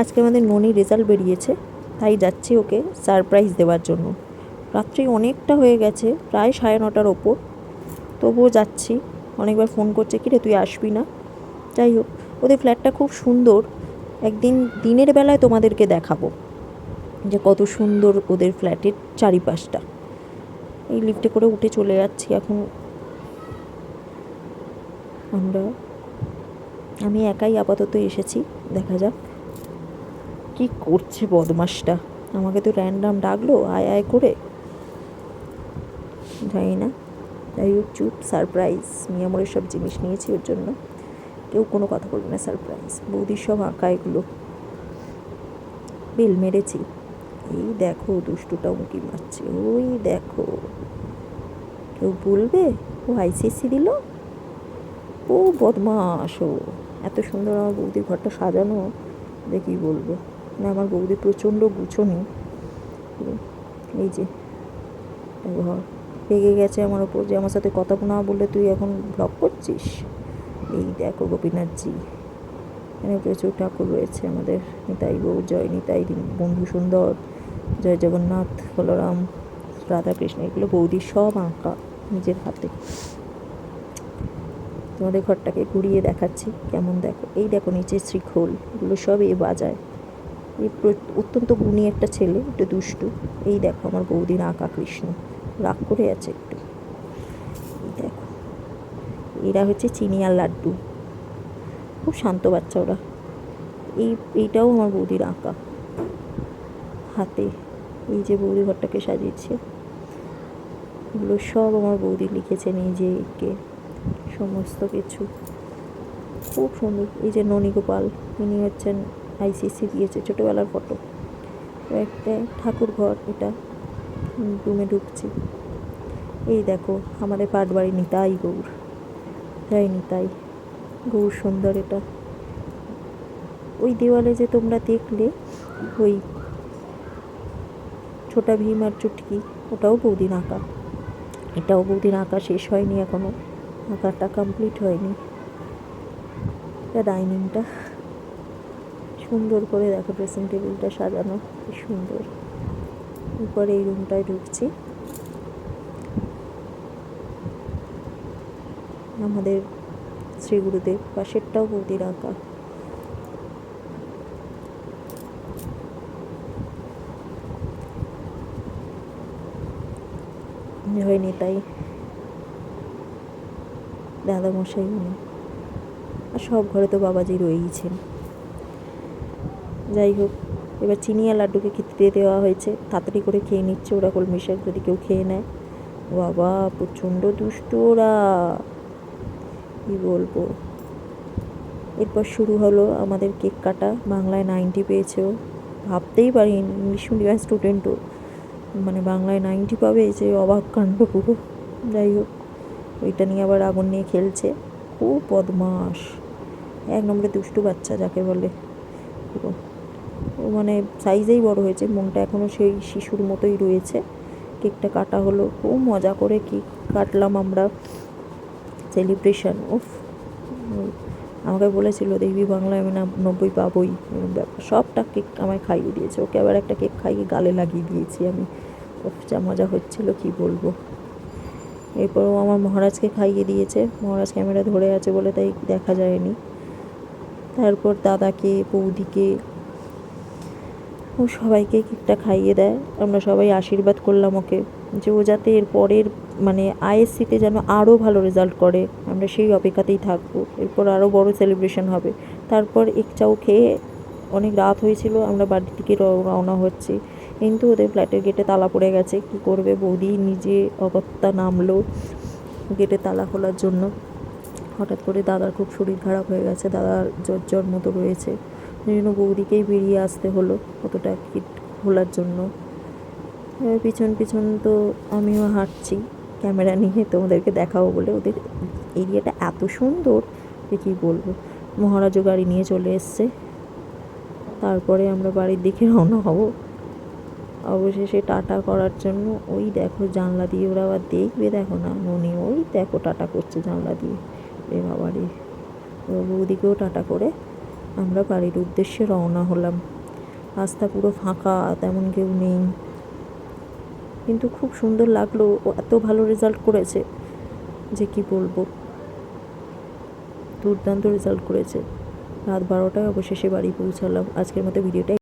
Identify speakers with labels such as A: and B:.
A: আজকে আমাদের ননি রেজাল্ট বেরিয়েছে, তাই যাচ্ছি ওকে সারপ্রাইজ দেওয়ার জন্য। রাত্রি অনেকটা হয়ে গেছে, প্রায় সাড়ে নটার ওপর। তবুও যাচ্ছি, অনেকবার ফোন করছে কি রে তুই আসবি না? যাই হোক, ওদের ফ্ল্যাটটা খুব সুন্দর। একদিন দিনের বেলায় তোমাদেরকে দেখাবো যে কত সুন্দর ওদের ফ্ল্যাটের চারিপাশটা। এই লিফটে করে উঠে চলে যাচ্ছি এখন। আমরা, আমি একাই আপাতত এসেছি, দেখা যাক। কি করছে বদমাসটা আমাকে তো র্যান্ডাম ডাকলো, আয় আয় করে। জানি না। যাই হোক, চুপ সারপ্রাইজ মিয়ামরের সব জিনিস নিয়েছি ওর জন্য। কেউ কোনো কথা বলবে না সারপ্রাইজ বৌদির সব আঁকা এগুলো। বেল মেরেছি। এই দেখো দুষ্টুটা উঁকি মারছে। ওই দেখো। কেউ বলবে? ও আইসিসি দিল? ও বদমাস ও। এত সুন্দর আমার বৌদির ঘরটা সাজানো। দেখি বলব। না আমার বৌদি প্রচণ্ড গুছনি। এই যে ঘর। রেগে গেছে আমার ওপর যে আমার সাথে কথা না বললে তুই এখন ব্লগ করছিস? এই দেখো গোপীনাথজি। এখানে প্রচুর ঠাকুর রয়েছে আমাদের। নিতাই গৌর জয় নিতাই, বন্ধু সুন্দর, জয় জগন্নাথ বলরাম রাধাকৃষ্ণ, এগুলো বৌদির সব আঁকা নিজের হাতে। তোমাদের ঘরটাকে ঘুরিয়ে দেখাচ্ছি, কেমন দেখো? এই দেখো নিচে শ্রীখোল, এগুলো সব এ বাজায় অত্যন্ত গুণী একটা ছেলে, একটু দুষ্টু। এই দেখো আমার বৌদির আঁকা কৃষ্ণ। রাগ করে আছে একটু। এই দেখো। এরা হচ্ছে চিনি আর লাড্ডু। খুব শান্ত বাচ্চা ওরা। এই, এইটাও আমার বৌদির আঁকা। হাতে এই যে বৌদি ঘরটাকে সাজিয়েছে। এগুলো সব আমার বৌদি লিখেছে নিজে এঁকে সমস্ত কিছু। খুব সুন্দর। এই যে ননী গোপাল ইনি হচ্ছেন আইসিসি দিয়েছে, ছোটোবেলার ফটো একটা ঠাকুর ঘর এটা রুমে ঢুকছি। এই দেখো, আমাদের পাট বাড়ি নিতাই গৌর। তাই নিতাই। গৌর সুন্দর এটা। ওই দেওয়ালে যে তোমরা দেখলে, ওই ছোটা ভীম আর চুটকি, ওটাও বৌদিন আঁকা। এটাও বৌদিন আঁকা শেষ হয়নি এখনও আঁকাটা কমপ্লিট হয়নি। এটা ডাইনিংটা সুন্দর করে দেখো ড্রেসিং টেবিলটা সাজানো, কি সুন্দর। উপরে এই রুমটায় ঢুকছি। আমাদের শ্রী গুরুদেব, পাশেরটাও বৌদির আঁকা। হয়নি তাই দাদামশাই উনি, আর সব ঘরে তো বাবাজি রয়েইছেন। যাই হোক, এবার চিনি আর লাড্ডুকে খেতে দেওয়া হয়েছে। তাড়াতাড়ি করে খেয়ে নিচ্ছে ওরা কলমি শাক যদি কেউ খেয়ে নেয়। বাবা, প্রচণ্ড দুষ্ট ওরা। কী বলব? এরপর শুরু হলো আমাদের কেক কাটা। বাংলায় নাইনটি পেয়েছে ও। ভাবতেই পারিনি, ইংলিশ মিডিয়াম স্টুডেন্টও। মানে বাংলায় নাইনটি পাবে যে অবাক কাণ্ড পুরো। যাই হোক, ওইটা নিয়ে আবার আগুন নিয়ে খেলছে। খুব বদমাস এক নম্বরে দুষ্টু বাচ্চা যাকে বলে। পুরো মানে সাইজেই বড় হয়েছে, মনটা এখনও সেই শিশুর মতোই রয়েছে। কেকটা কাটা হলো, খুব মজা করে কেক কাটলাম আমরা। সেলিব্রেশন উফ। আমাকে বলেছিল, দেখবি বাংলায় আমি না নব্বই পাবোই। ব্যাপার। সবটা কেক আমায় খাইয়ে দিয়েছে। ওকে আবার একটা কেক খাইয়ে গালে লাগিয়ে দিয়েছি আমি। উফ, যা মজা হচ্ছিল, কি বলব। এরপরও আমার মহারাজকে খাইয়ে দিয়েছে। মহারাজ ক্যামেরা ধরে আছে বলে তাই দেখা যায়নি। তারপর দাদাকে, বৌদিকে ও সবাইকে কেকটা খাইয়ে দেয়। আমরা সবাই আশীর্বাদ করলাম ওকে যে ও যাতে এর পরের মানে আইএসসিতে যেন আরও ভালো রেজাল্ট করে। আমরা সেই অপেক্ষাতেই থাকব। এরপর আরও বড় সেলিব্রেশন হবে। তারপর এক চাও খেয়ে অনেক রাত হয়েছিল, আমরা বাড়ির দিকে রওনা হচ্ছি। কিন্তু ওদের ফ্ল্যাটের গেটে তালা পড়ে গেছে। কি করবে? বৌদি নিজে অগত্যা নামলো গেটে তালা খোলার জন্য। হঠাৎ করে দাদার খুব শরীর খারাপ হয়ে গেছে। দাদার জ্বর জ্বর মতো রয়েছে। জন্য বৌদিকেই বেরিয়ে আসতে হলো কতটা কিট খোলার জন্য। এবার পিছন পিছন তো আমিও হাঁটছি। ক্যামেরা নিয়ে তোমাদেরকে দেখাবো বলে। ওদের এরিয়াটা এত সুন্দর যে কী বলব? মহারাজও গাড়ি নিয়ে চলে এসছে। তারপরে আমরা বাড়ির দিকে রওনা হব। অবশেষে টাটা করার জন্য ওই দেখো জানলা দিয়ে ওরা আবার দেখবে, দেখো না ননি ওই দেখো টাটা করছে জানলা দিয়ে। রে বাবা রে বৌদিকেও টাটা করে আমরা বাড়ির উদ্দেশ্যে রওনা হলাম। রাস্তা পুরো ফাঁকা, তেমন কেউ নেই। কিন্তু খুব সুন্দর লাগল এত ভালো রেজাল্ট করেছে। যে কি বলব? দুর্দান্ত রেজাল্ট করেছে। রাত বারোটায় অবশেষে বাড়ি পৌঁছালাম। আজকের মতো ভিডিওটাই